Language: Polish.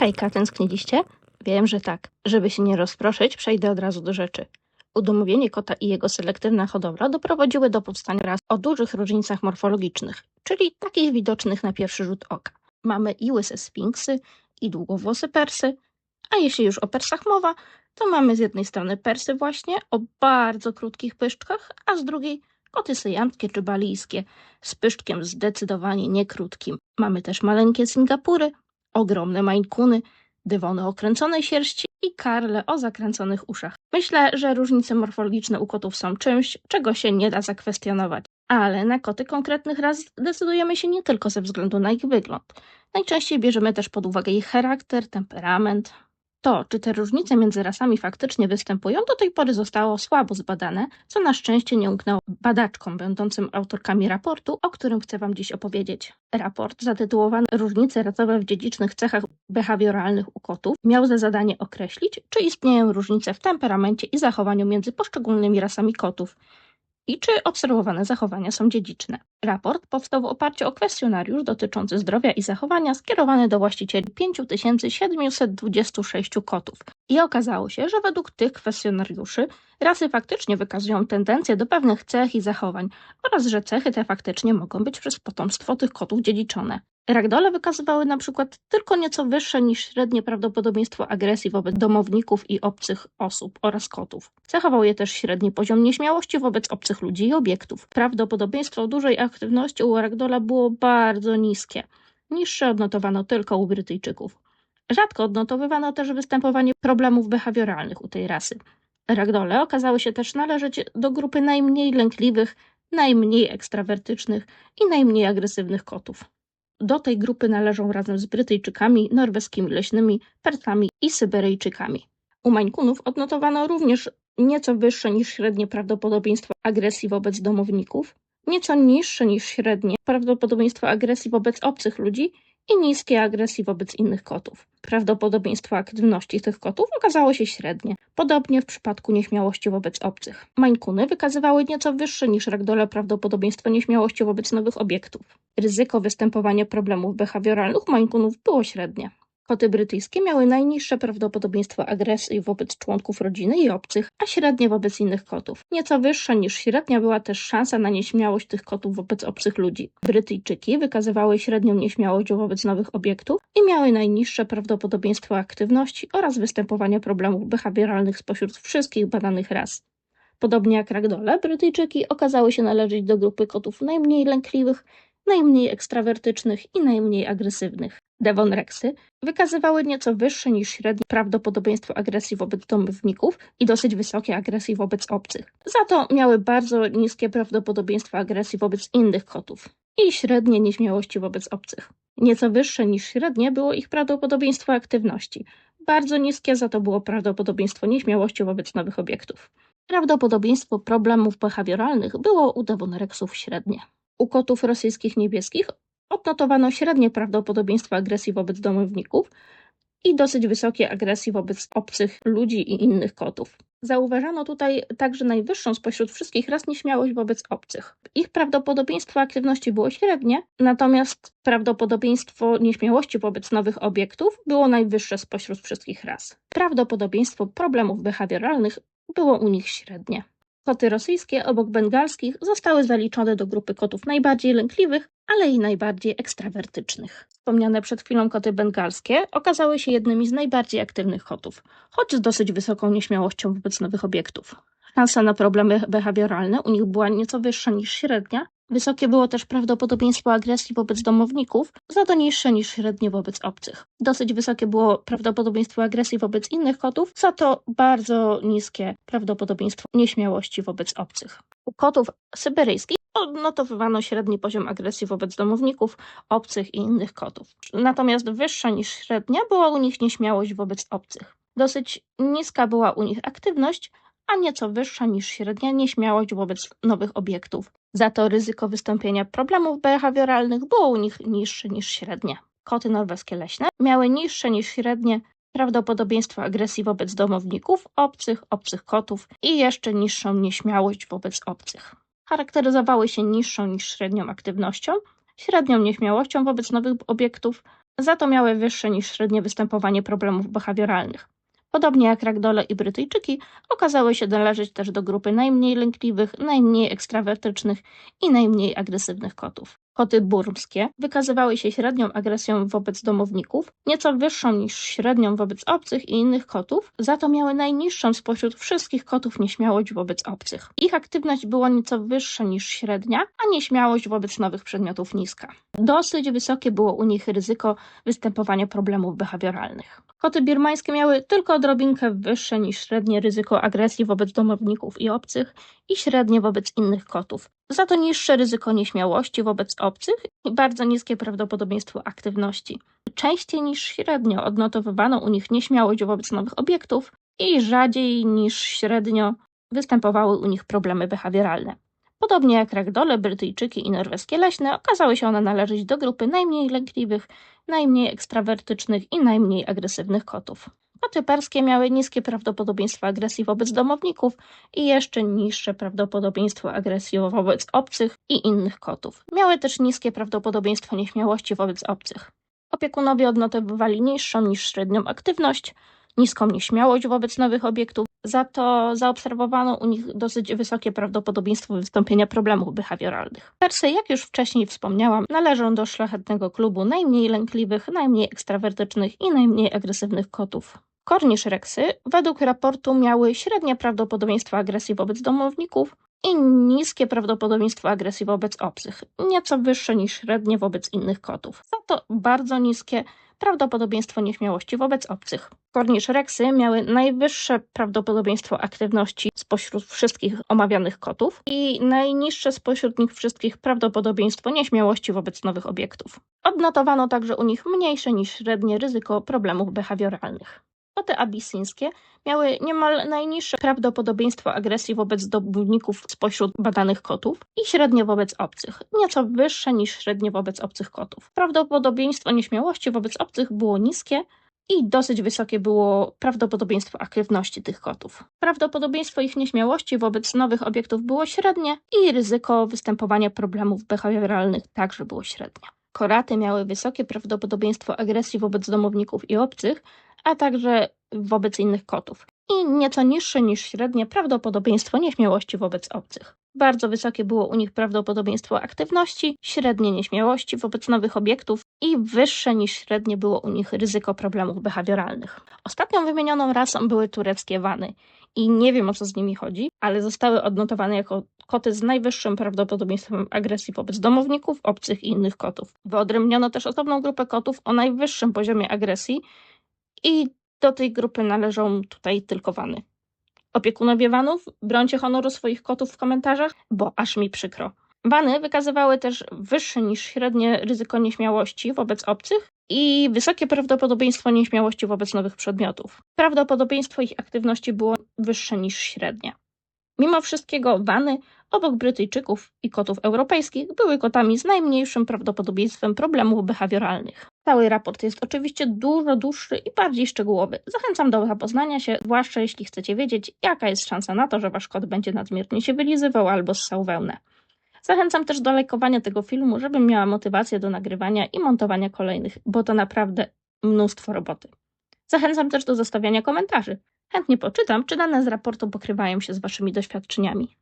Hejka, tęskniliście? Wiem, że tak. Żeby się nie rozproszyć, przejdę od razu do rzeczy. Udomowienie kota i jego selektywna hodowla doprowadziły do powstania ras o dużych różnicach morfologicznych, czyli takich widocznych na pierwszy rzut oka. Mamy i łyse sfinksy, i długowłosy persy, a jeśli już o persach mowa, to mamy z jednej strony persy właśnie o bardzo krótkich pyszczkach, a z drugiej koty syjamskie czy balijskie z pyszczkiem zdecydowanie niekrótkim. Mamy też maleńkie Singapury, ogromne Maine dywony o kręconej sierści i karle o zakręconych uszach. Myślę, że różnice morfologiczne u kotów są czymś, czego się nie da zakwestionować. Ale na koty konkretnych ras decydujemy się nie tylko ze względu na ich wygląd. Najczęściej bierzemy też pod uwagę ich charakter, temperament. To, czy te różnice między rasami faktycznie występują, do tej pory zostało słabo zbadane, co na szczęście nie umknęło badaczkom będącym autorkami raportu, o którym chcę Wam dziś opowiedzieć. Raport, zatytułowany Różnice rasowe w dziedzicznych cechach behawioralnych u kotów, miał za zadanie określić, czy istnieją różnice w temperamencie i zachowaniu między poszczególnymi rasami kotów i czy obserwowane zachowania są dziedziczne. Raport powstał w oparciu o kwestionariusz dotyczący zdrowia i zachowania skierowany do właścicieli 5726 kotów. I okazało się, że według tych kwestionariuszy rasy faktycznie wykazują tendencje do pewnych cech i zachowań oraz że cechy te faktycznie mogą być przez potomstwo tych kotów dziedziczone. Ragdole wykazywały na przykład tylko nieco wyższe niż średnie prawdopodobieństwo agresji wobec domowników i obcych osób oraz kotów. Cechował je też średni poziom nieśmiałości wobec obcych ludzi i obiektów. Prawdopodobieństwo dużej aktywności u ragdola było bardzo niskie. Niższe odnotowano tylko u Brytyjczyków. Rzadko odnotowywano też występowanie problemów behawioralnych u tej rasy. Ragdole okazały się też należeć do grupy najmniej lękliwych, najmniej ekstrawertycznych i najmniej agresywnych kotów. Do tej grupy należą razem z Brytyjczykami, norweskimi leśnymi, Persami i Syberyjczykami. U Mańkunów odnotowano również nieco wyższe niż średnie prawdopodobieństwo agresji wobec domowników, nieco niższe niż średnie prawdopodobieństwo agresji wobec obcych ludzi i niskie agresji wobec innych kotów. Prawdopodobieństwo aktywności tych kotów okazało się średnie, podobnie w przypadku nieśmiałości wobec obcych. Mańkuny wykazywały nieco wyższe niż ragdole prawdopodobieństwo nieśmiałości wobec nowych obiektów. Ryzyko występowania problemów behawioralnych Mańkunów było średnie. Koty brytyjskie miały najniższe prawdopodobieństwo agresji wobec członków rodziny i obcych, a średnie wobec innych kotów. Nieco wyższa niż średnia była też szansa na nieśmiałość tych kotów wobec obcych ludzi. Brytyjczyki wykazywały średnią nieśmiałość wobec nowych obiektów i miały najniższe prawdopodobieństwo aktywności oraz występowania problemów behawioralnych spośród wszystkich badanych ras. Podobnie jak ragdole, Brytyjczyki okazały się należeć do grupy kotów najmniej lękliwych, najmniej ekstrawertycznych i najmniej agresywnych. Devon Rexy wykazywały nieco wyższe niż średnie prawdopodobieństwo agresji wobec domowników i dosyć wysokie agresji wobec obcych. Za to miały bardzo niskie prawdopodobieństwo agresji wobec innych kotów i średnie nieśmiałości wobec obcych. Nieco wyższe niż średnie było ich prawdopodobieństwo aktywności. Bardzo niskie za to było prawdopodobieństwo nieśmiałości wobec nowych obiektów. Prawdopodobieństwo problemów behawioralnych było u Devon Rexów średnie. U kotów rosyjskich niebieskich odnotowano średnie prawdopodobieństwo agresji wobec domowników i dosyć wysokie agresji wobec obcych ludzi i innych kotów. Zauważano tutaj także najwyższą spośród wszystkich ras nieśmiałość wobec obcych. Ich prawdopodobieństwo aktywności było średnie, natomiast prawdopodobieństwo nieśmiałości wobec nowych obiektów było najwyższe spośród wszystkich ras. Prawdopodobieństwo problemów behawioralnych było u nich średnie. Koty rosyjskie obok bengalskich zostały zaliczone do grupy kotów najbardziej lękliwych, ale i najbardziej ekstrawertycznych. Wspomniane przed chwilą koty bengalskie okazały się jednymi z najbardziej aktywnych kotów, choć z dosyć wysoką nieśmiałością wobec nowych obiektów. Szansa na problemy behawioralne u nich była nieco wyższa niż średnia. Wysokie było też prawdopodobieństwo agresji wobec domowników, za to niższe niż średnie wobec obcych. Dosyć wysokie było prawdopodobieństwo agresji wobec innych kotów, za to bardzo niskie prawdopodobieństwo nieśmiałości wobec obcych. U kotów syberyjskich odnotowywano średni poziom agresji wobec domowników, obcych i innych kotów. Natomiast wyższa niż średnia była u nich nieśmiałość wobec obcych. Dosyć niska była u nich aktywność, a nieco wyższa niż średnia nieśmiałość wobec nowych obiektów. Za to ryzyko wystąpienia problemów behawioralnych było u nich niższe niż średnie. Koty norweskie leśne miały niższe niż średnie prawdopodobieństwo agresji wobec domowników, obcych, obcych kotów i jeszcze niższą nieśmiałość wobec obcych. Charakteryzowały się niższą niż średnią aktywnością, średnią nieśmiałością wobec nowych obiektów, za to miały wyższe niż średnie występowanie problemów behawioralnych. Podobnie jak ragdole i Brytyjczyki, okazały się należeć też do grupy najmniej lękliwych, najmniej ekstrawertycznych i najmniej agresywnych kotów. Koty burmskie wykazywały się średnią agresją wobec domowników, nieco wyższą niż średnią wobec obcych i innych kotów, za to miały najniższą spośród wszystkich kotów nieśmiałość wobec obcych. Ich aktywność była nieco wyższa niż średnia, a nieśmiałość wobec nowych przedmiotów niska. Dosyć wysokie było u nich ryzyko występowania problemów behawioralnych. Koty birmańskie miały tylko odrobinkę wyższe niż średnie ryzyko agresji wobec domowników i obcych i średnie wobec innych kotów. Za to niższe ryzyko nieśmiałości wobec obcych i bardzo niskie prawdopodobieństwo aktywności. Częściej niż średnio odnotowywano u nich nieśmiałość wobec nowych obiektów i rzadziej niż średnio występowały u nich problemy behawioralne. Podobnie jak ragdole, Brytyjczyki i norweskie leśne, okazały się one należeć do grupy najmniej lękliwych, najmniej ekstrawertycznych i najmniej agresywnych kotów. Koty perskie miały niskie prawdopodobieństwo agresji wobec domowników i jeszcze niższe prawdopodobieństwo agresji wobec obcych i innych kotów. Miały też niskie prawdopodobieństwo nieśmiałości wobec obcych. Opiekunowie odnotowywali niższą niż średnią aktywność, niską nieśmiałość wobec nowych obiektów, za to zaobserwowano u nich dosyć wysokie prawdopodobieństwo wystąpienia problemów behawioralnych. Persy, jak już wcześniej wspomniałam, należą do szlachetnego klubu najmniej lękliwych, najmniej ekstrawertycznych i najmniej agresywnych kotów. Kornisz reksy według raportu miały średnie prawdopodobieństwo agresji wobec domowników i niskie prawdopodobieństwo agresji wobec obcych, nieco wyższe niż średnie wobec innych kotów. Za to bardzo niskie prawdopodobieństwo nieśmiałości wobec obcych. Kornisz reksy miały najwyższe prawdopodobieństwo aktywności spośród wszystkich omawianych kotów i najniższe spośród nich wszystkich prawdopodobieństwo nieśmiałości wobec nowych obiektów. Odnotowano także u nich mniejsze niż średnie ryzyko problemów behawioralnych. Koty abisyńskie miały niemal najniższe prawdopodobieństwo agresji wobec domowników spośród badanych kotów i średnie wobec obcych, nieco wyższe niż średnie wobec obcych kotów. Prawdopodobieństwo nieśmiałości wobec obcych było niskie i dosyć wysokie było prawdopodobieństwo aktywności tych kotów. Prawdopodobieństwo ich nieśmiałości wobec nowych obiektów było średnie i ryzyko występowania problemów behawioralnych także było średnie. Koraty miały wysokie prawdopodobieństwo agresji wobec domowników i obcych, a także wobec innych kotów i nieco niższe niż średnie prawdopodobieństwo nieśmiałości wobec obcych. Bardzo wysokie było u nich prawdopodobieństwo aktywności, średnie nieśmiałości wobec nowych obiektów i wyższe niż średnie było u nich ryzyko problemów behawioralnych. Ostatnią wymienioną rasą były tureckie wany i nie wiem o co z nimi chodzi, ale zostały odnotowane jako koty z najwyższym prawdopodobieństwem agresji wobec domowników, obcych i innych kotów. Wyodrębniono też osobną grupę kotów o najwyższym poziomie agresji i do tej grupy należą tutaj tylko wany. Opiekunowie wanów, brońcie honoru swoich kotów w komentarzach, bo aż mi przykro. Wany wykazywały też wyższe niż średnie ryzyko nieśmiałości wobec obcych i wysokie prawdopodobieństwo nieśmiałości wobec nowych przedmiotów. Prawdopodobieństwo ich aktywności było wyższe niż średnie. Mimo wszystkiego wany, obok Brytyjczyków i kotów europejskich, były kotami z najmniejszym prawdopodobieństwem problemów behawioralnych. Cały raport jest oczywiście dużo dłuższy i bardziej szczegółowy. Zachęcam do zapoznania się, zwłaszcza jeśli chcecie wiedzieć, jaka jest szansa na to, że wasz kot będzie nadmiernie się wylizywał albo ssał wełnę. Zachęcam też do lajkowania tego filmu, żebym miała motywację do nagrywania i montowania kolejnych, bo to naprawdę mnóstwo roboty. Zachęcam też do zostawiania komentarzy. Chętnie poczytam, czy dane z raportu pokrywają się z waszymi doświadczeniami.